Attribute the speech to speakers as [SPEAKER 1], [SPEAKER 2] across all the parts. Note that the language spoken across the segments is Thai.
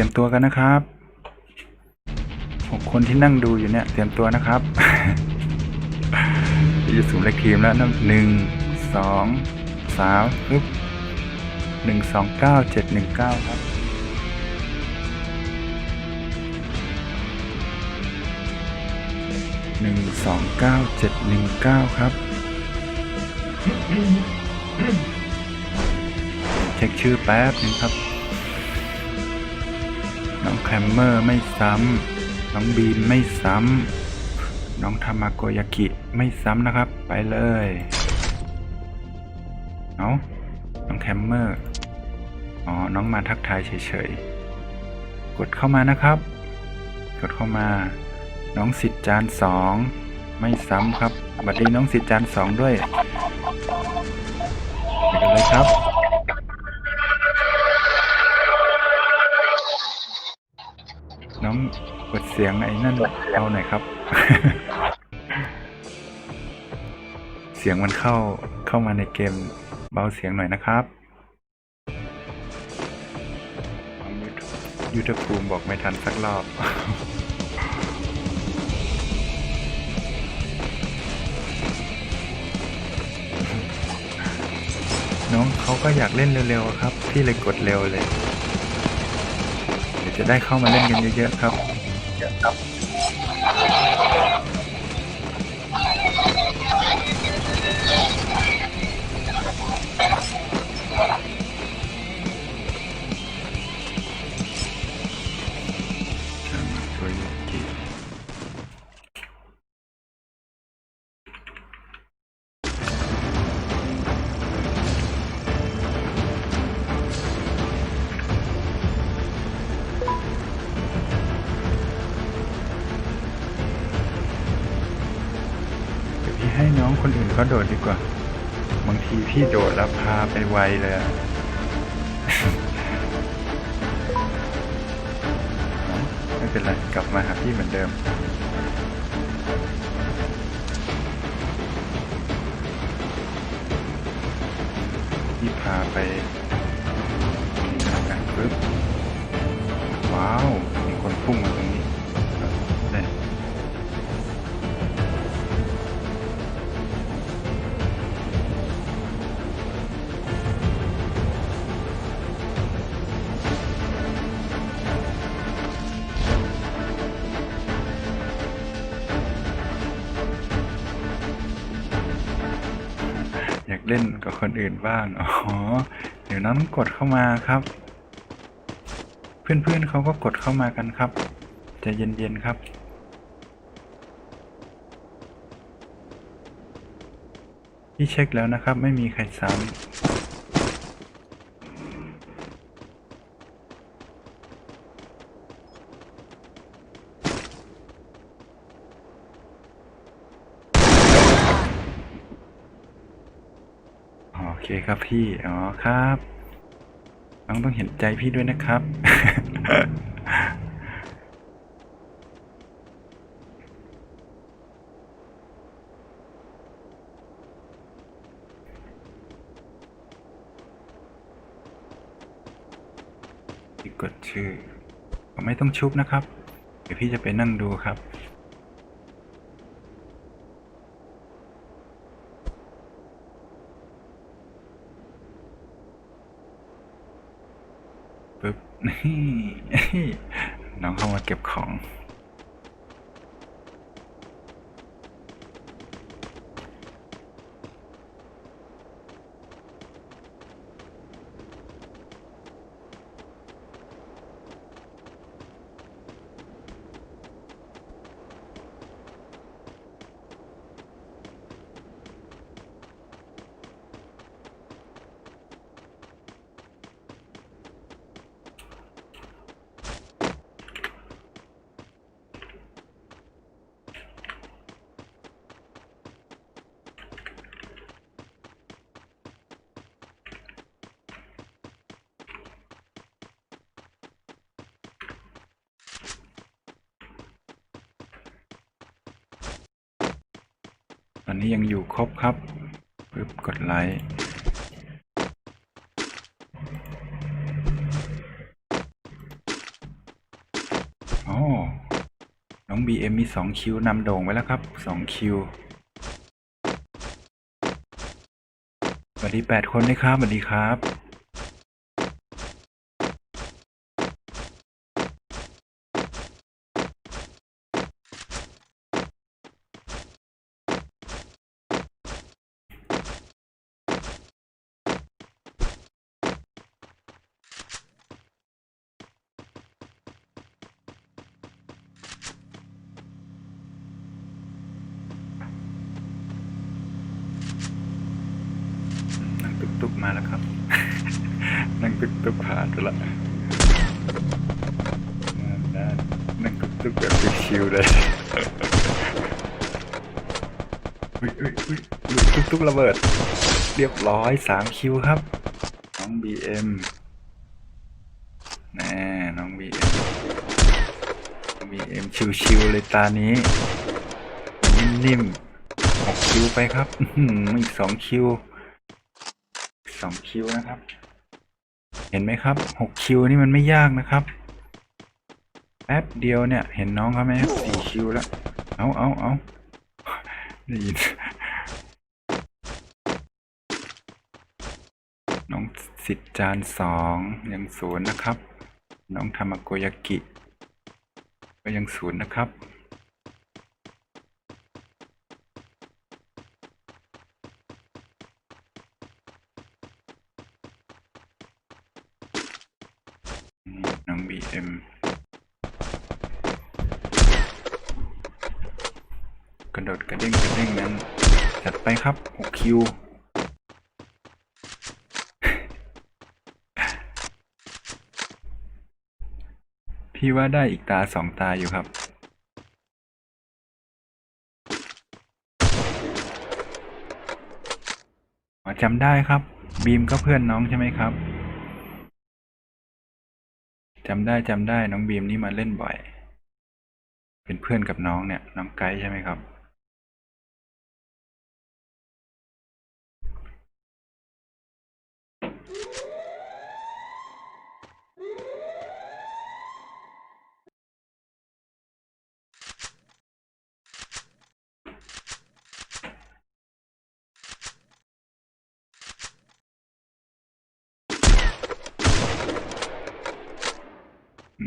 [SPEAKER 1] ตรียมตัวกันนะครับหกคนที่นั่งดูอยู่เนี่ย เตรียมตัวนะครับจะสุ่มเลขทีมแล้วนะหนึ่งสองสามปึ๊บหนึ่งสองเก้าเจ็ดหนึ่งเก้าครับหนึ่งสองเก้าเจ็ดหนึ่งเก้าครับ เช็คชื่อแป๊บนึงครับ น้องแคมเมอร์ไม่ซ้ำน้องบีมไม่ซ้ำน้องทามาโกยากิไม่ซ้ำนะครับ ไปเลยเอาน้องแคมเมอร์อ๋อ น้องมาทักทายเฉยๆ กดเข้ามานะครับ กดเข้ามา น้องสิทธิ์จานสองไม่ซ้ำครับบัดดีน้องสิทธิ์จานสองด้วยไปกันเลยครับ น้องเปิดเสียงไอ้นั่นเอาหน่อยครับ เสียงมันเข้าเข้ามาในเกมเบาเสียงหน่อยนะครับยุทธภูมิบอกไม่ทันสักรอบน้องเขาก็อยากเล่นเร็วๆครับ พี่เลยกดเร็วเลย จะได้เข้ามาเล่นกันเยอะๆครับ เขาโดดดีกว่า บางทีพี่โดดแล้วพาไปไวเลยไม่เป็นไร กลับมาหาพี่เหมือนเดิมพี่พาไปทำงานปึ๊บว้าว เล่นกับคนอื่นบ้าง อ๋อ เดี๋ยวน้ำกดเข้ามาครับ เพื่อนๆเขาก็กดเข้ามากันครับจะเย็นๆครับพี่เช็คแล้วนะครับ ไม่มีใครซ้ำ ครับพี่ อ๋อครับ น้องต้องเห็นใจพี่ด้วยนะครับ กดชื่อ ไม่ต้องชุบนะครับ เดี๋ยวพี่จะไปนั่งดูครับ ปึ๊บ นี่น้องเข้ามาเก็บของ นี้ยังอยู่ครบครับปึ๊บกดไลค์น้องบีเอ็มมีสองคิวนำโด่งไว้แล้วครับสองคิวสวัสดีแปดคนนะครับสวัสดีครับ นั่งตุกตุกๆมาแล้วครับ นั่งตุกตุกผ่านไปละนั่นนั่งตุกตุกแบบชิวๆเลยอุ้ยอุ้ยอุ้ยตุกตุกระเบิด เรียบร้อยสามคิวครับน้องบีเอ็มแน่น้องบีเอ็มบีเอ็มชิวๆเลยตานี้ นิ่มๆหกคิวไปครับอีกสองคิวสองคิวนะครับ เห็นไหมครับหกคิวนี่มันไม่ยากนะครับ แป๊บเดียวเนี่ย เห็นน้องเขาไหมสี่คิวแล้ว เอาเอาเอาได้ยินน้องสิทธิ์จานสองยังศูนย์นะครับ น้องธรรมโกยากิ ก็ยังศูนย์นะครับ นี่น้องบีเอ็มกระโดดกระเด้งกระเด้งนั้น จัดไปครับหก คิว พี่ว่าได้อีกตาสองตาอยู่ครับ จำได้ครับ บีมก็เพื่อนน้องใช่ไหมครับจำได้จำได้น้องบีมนี่มาเล่นบ่อย เป็นเพื่อนกับน้องเนี่ย น้องไกด์ใช่ไหมครับ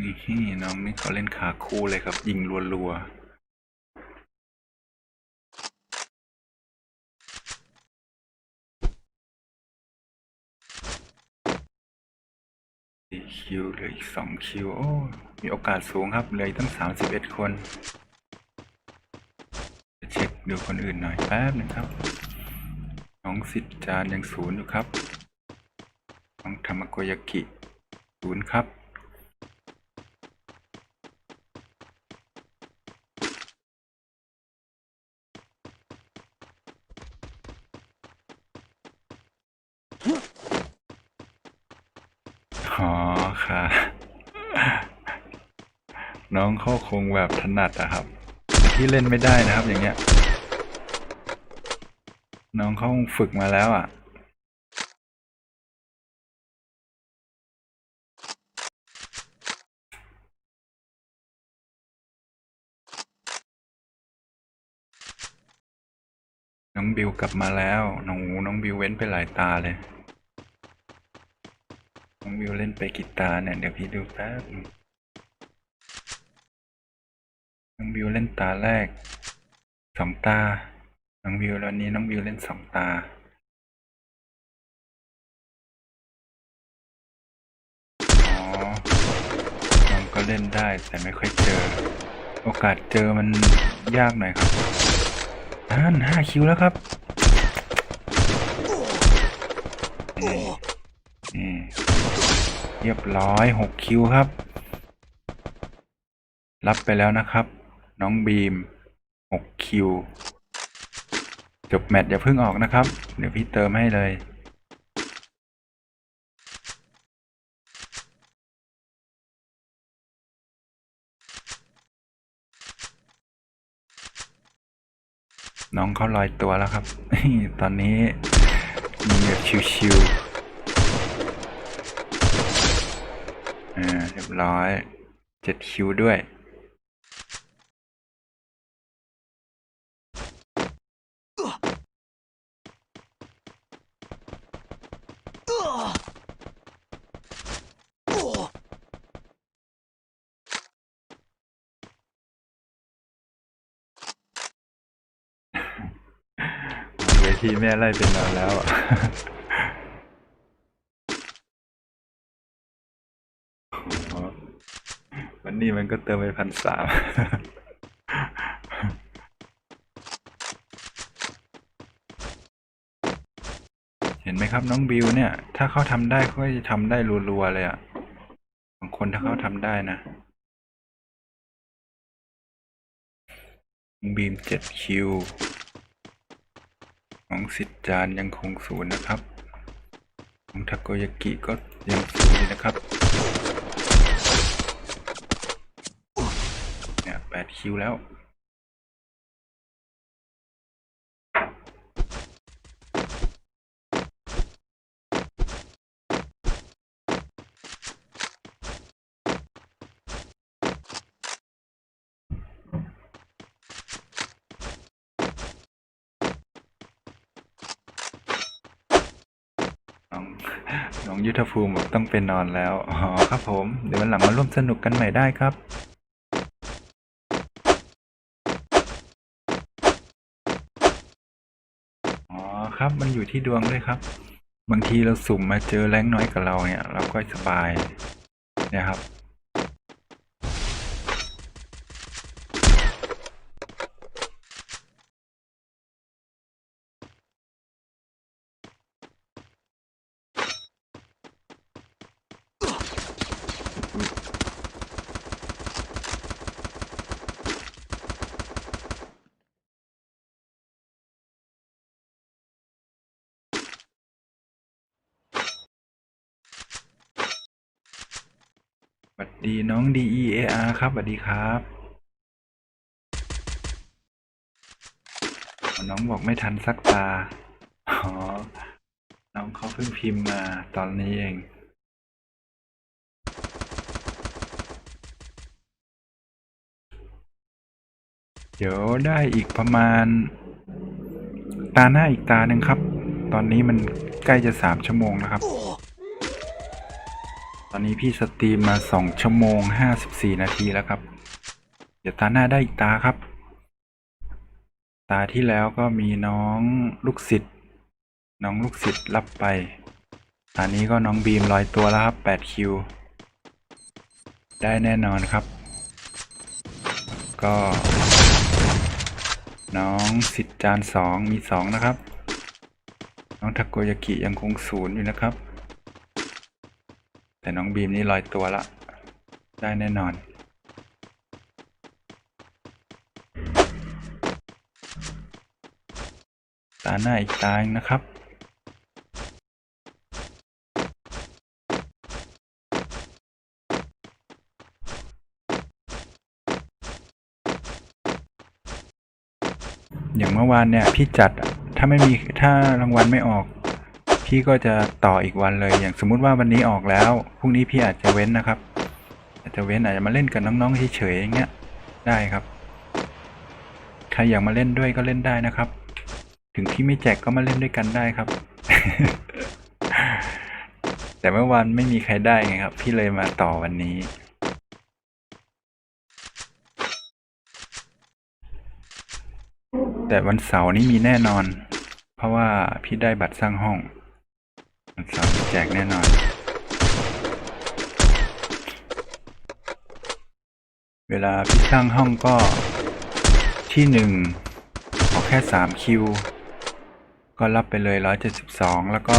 [SPEAKER 1] นี่น้องนี่เขาเล่นขาคู่เลยครับ ยิงรัวๆสี่คิวเหลืออีกสองคิว โอ้ มีโอกาสสูงครับ เหลืออีกตั้งสามสิบเอ็ดคนจะเช็คดูคนอื่นหน่อยแป๊บหนึงครับ น้องสิทธิ์จานยังศูนย์อยู่ครับ น้องธรรมโกยากิศูนย์ครับ อ๋อค่ะ น้องเขาคงแบบถนัดอะครับ ที่เล่นไม่ได้นะครับ อย่างเงี้ย น้องเขาฝึกมาแล้วอะน้องบิวกลับมาแล้วน้องน้องบิวเว้นไปหลายตาเลย น้องบิวเล่นไปกี่ตาเนี่ย เดี๋ยวพี่ดูแป๊บ น้องบิวเล่นตาแรกสองตา น้องบิวแล้วนี้น้องบิวเล่นสองตา อ๋อน้องก็เล่นได้แต่ไม่ค่อยเจอ โอกาสเจอมันยากหน่อยครับอ่านห้าคิวแล้วครับนี่เรียบร้อยหกคิวครับ รับไปแล้วนะครับ น้องบีมหกคิวจบแมตช์อย่าเพิ่งออกนะครับ เดี๋ยวพี่เติมให้เลยน้องเขาลอยตัวแล้วครับ ตอนนี้มีแบบชิวๆอ่าเรียบร้อยเจ็ดคิวด้วย ทีแม่ไล่เป็นนอนแล้วอะวันนี้มันก็เติมไปพันสามเห็นไหมครับน้องบิวเนี่ย ถ้าเขาทำได้เขาก็จะทำได้รัวๆเลยอะบางคนถ้าเขาทำได้นะบีมเจ็ดคิว ของสิทธิ์จานยังคงศูนย์นะครับ ของทาโกยากิก็ยังศูนย์อยู่นะครับเนี่ยแปดคิวแล้ว น้ องน้องยุทธภูมิบอกต้องเป็นนอนแล้ว อ๋อครับผม เดี๋ยววันหลังมาร่วมสนุกกันใหม่ได้ครับอ๋อครับมันอยู่ที่ดวงด้วยครับ บางทีเราสุ่มมาเจอแรงน้อยกับเราเนี่ย เราก็สบายเนี่ยครับ สวัสดีน้อง D E A R ครับสวัสดีครับ น้องบอกไม่ทันสักตา อ๋อ น้องเขาเพิ่งพิมพ์มาตอนนี้เองเดี๋ยวได้อีกประมาณ ตาหน้าอีกตาหนึ่งครับ ตอนนี้มันใกล้จะสามชั่วโมงนะครับ ตอนนี้พี่สตรีมมาสองชั่วโมงห้าสิบสี่นาทีแล้วครับ เดี๋ยวตาหน้าได้อีกตาครับ ตาที่แล้วก็มีน้องลูกศิษย์น้องลูกศิษย์รับไป ตอนนี้ก็น้องบีมลอยตัวแล้วครับแปดคิว ได้แน่นอนครับ ก็ น้องสิทธิ์จานสองมีสองนะครับ น้องทาโกยากิยังคงศูนย์อยู่นะครับ แต่น้องบีมนี่ลอยตัวละ ได้แน่นอน ตาหน้าอีกตาหนึ่งนะครับอย่างเมื่อวานเนี่ยพี่จัดถ้าไม่มีถ้ารางวัลไม่ออก พี่ก็จะต่ออีกวันเลย อย่างสมมุติว่าวันนี้ออกแล้ว พรุ่งนี้พี่อาจจะเว้นนะครับ อาจจะเว้นอาจจะมาเล่นกับน้องๆเฉยๆอย่างเงี้ย ได้ครับ ใครอยากมาเล่นด้วยก็เล่นได้นะครับ ถึงพี่ไม่แจกก็มาเล่นด้วยกันได้ครับ แต่เมื่อวานไม่มีใครได้ไงครับ พี่เลยมาต่อวันนี้แต่วันเสาร์นี้มีแน่นอน เพราะว่าพี่ได้บัตรสร้างห้อง สาร์มีแจกแน่นอนเวลาพี่สร้างห้องก็ที่หนึ่งขอแค่สามคิว ก็รับไปเลยร้อยเจ็ดสิบสองแล้วก็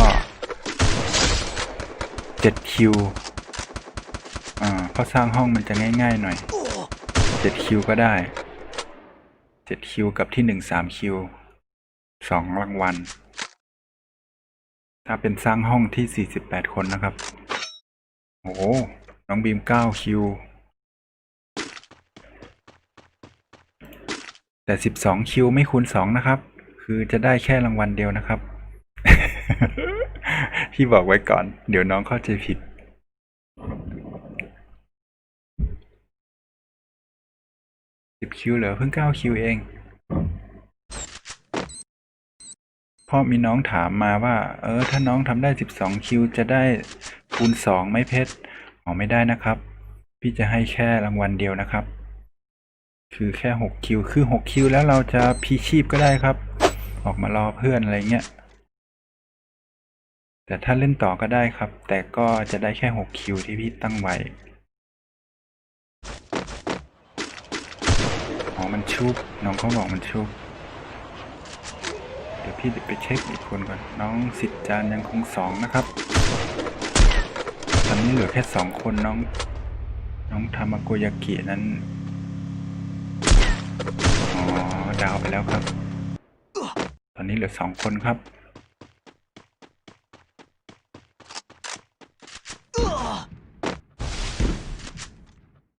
[SPEAKER 1] เจ็ดคิวอ่าเพราะสร้างห้องมันจะง่ายๆหน่อยเจ็ดคิวก็ได้เจ็ดคิวกับที่หนึ่งสามคิวสองรางวัล ถ้าเป็นสร้างห้องที่สี่สิบแปดคนนะครับ โอ้โห น้องบีมเก้าคิว แต่สิบสองคิวไม่คูณสองนะครับ คือจะได้แค่รางวัลเดียวนะครับ พี่บอกไว้ก่อน เดี๋ยวน้องเข้าใจผิดสิบคิวเหลือเพิ่งเก้าคิวเอง พราะมีน้องถามมาว่า เออ ถ้าน้องทำได้สิบสองคิว จะได้คูณสองไหม่เพชรอ๋อไม่ได้นะครับ พี่จะให้แค่รางวัลเดียวนะครับ คือแค่หกคิว คือหกคิว แล้วเราจะพีชีพก็ได้ครับ ออกมารอเพื่อนอะไรเงี้ย แต่ถ้าเล่นต่อก็ได้ครับ แต่ก็จะได้แค่ 6 คิว ที่พี่ตั้งไว้ อ๋อ มันชุบ น้องเขาบอกมันชุบ เดี๋ยวพี่ไปเช็คอีกคนก่อน น้องสิทธิ์จานยังคงสองนะครับ ตอนนี้เหลือแค่สองคนน้อง น้องทามาโกยากินั้น อ๋อ ดาวไปแล้วครับ ตอนนี้เหลือสองคนครับ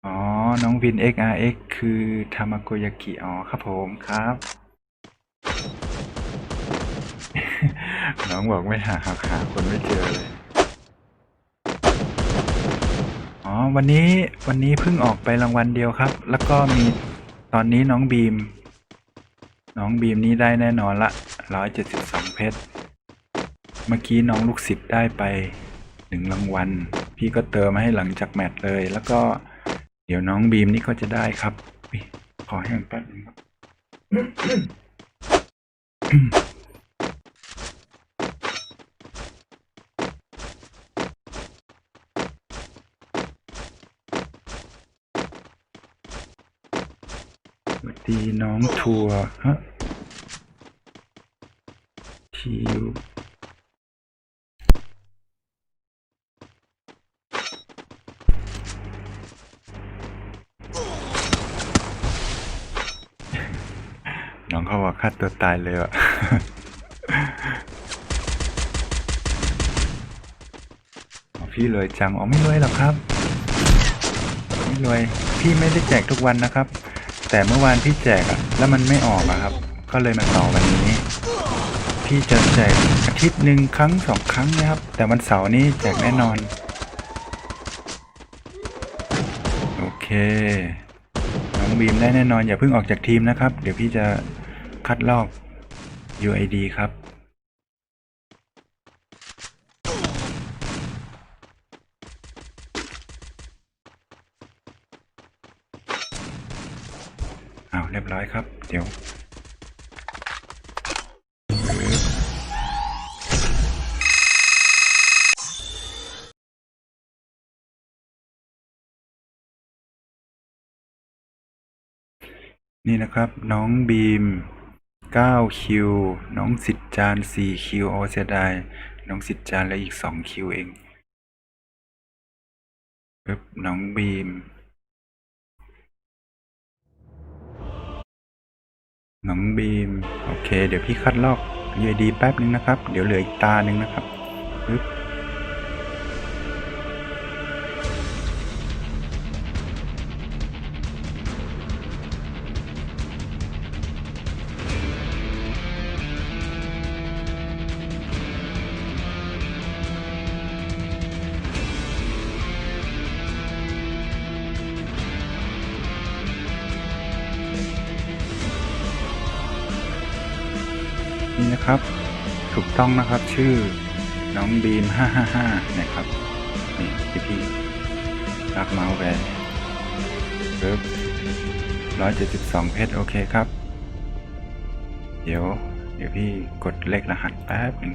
[SPEAKER 1] อ๋อน้องวิน XRX คือทามาโกยากิ อ๋อ ครับผมครับ น้องบอกไม่หาหาหาคนไม่เจอเลย อ๋อ วันนี้วันนี้เพิ่งออกไปรางวัลเดียวครับ แล้วก็มีตอนนี้น้องบีม น้องบีมนี้ได้แน่นอนละร้อยเจ็ดสิบสองเพชร เมื่อกี้น้องลูกศิษย์ได้ไปหนึ่งรางวัล พี่ก็เติมให้หลังจากแมตช์เลย แล้วก็เดี๋ยวน้องบีมนี่ก็จะได้ครับ ขอให้มันแป๊บนึงครับ สวัสดีน้องทัวฮะทิวน้องเขาว่าฆ่าตัวตายเลยอะพี่รวยจัง อ๋อไม่รวยหรอกครับ ไม่รวย พี่ไม่ได้แจกทุกวันนะครับ แต่เมื่อวานพี่แจกอะแล้วมันไม่ออกอะครับ ก็เลยมาต่อวันนี้ พี่จะแจกอาทิตย์หนึ่งครั้งสองครั้งนะครับ แต่วันเสาร์นี้แจกแน่นอน โอเค น้องบีมได้แน่นอนอย่าเพิ่งออกจากทีมนะครับ เดี๋ยวพี่จะคัดลอก UID ครับ อ้าว เรียบร้อยครับ เดี๋ยวนี่นะครับ น้องบีม9คิวน้องสิทธิ์จาน4คิวโอเสียดายน้องสิทธิ์จานเหลยอีก2คิวเองปึ๊บน้องบีม หนองบีม โอเค เดี๋ยวพี่คัดลอกยูดีแป๊บนึงนะครับ เดี๋ยวเหลืออีกตาหนึ่งนะครับปึ๊บ ต้องนะครับชื่อน้องบีม 555 นะครับ นี่พี่พี่ลากเมาส์ไปปึ๊บ172 เพชร โอเคครับ เดี๋ยว เดี๋ยวพี่กดเลขรหัสแป๊บนึง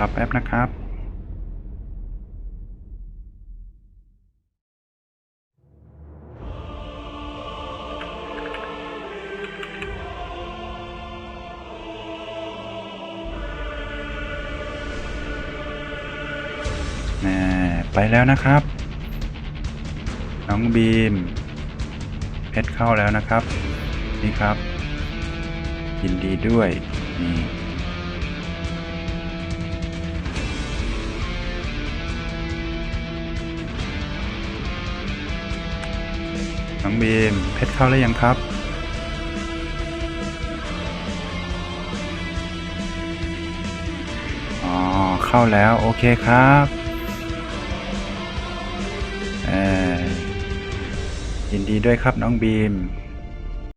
[SPEAKER 1] รับแป๊บนะครับแน่ไปแล้วนะครับ น้องบีม เพชรเข้าแล้วนะครับ นี่ครับ ยินดีด้วยนี่ น้องบีมเพชรเข้าแล้วยังครับ อ๋อ เข้าแล้ว โอเคครับเอ่อยินดีด้วยครับน้องบีม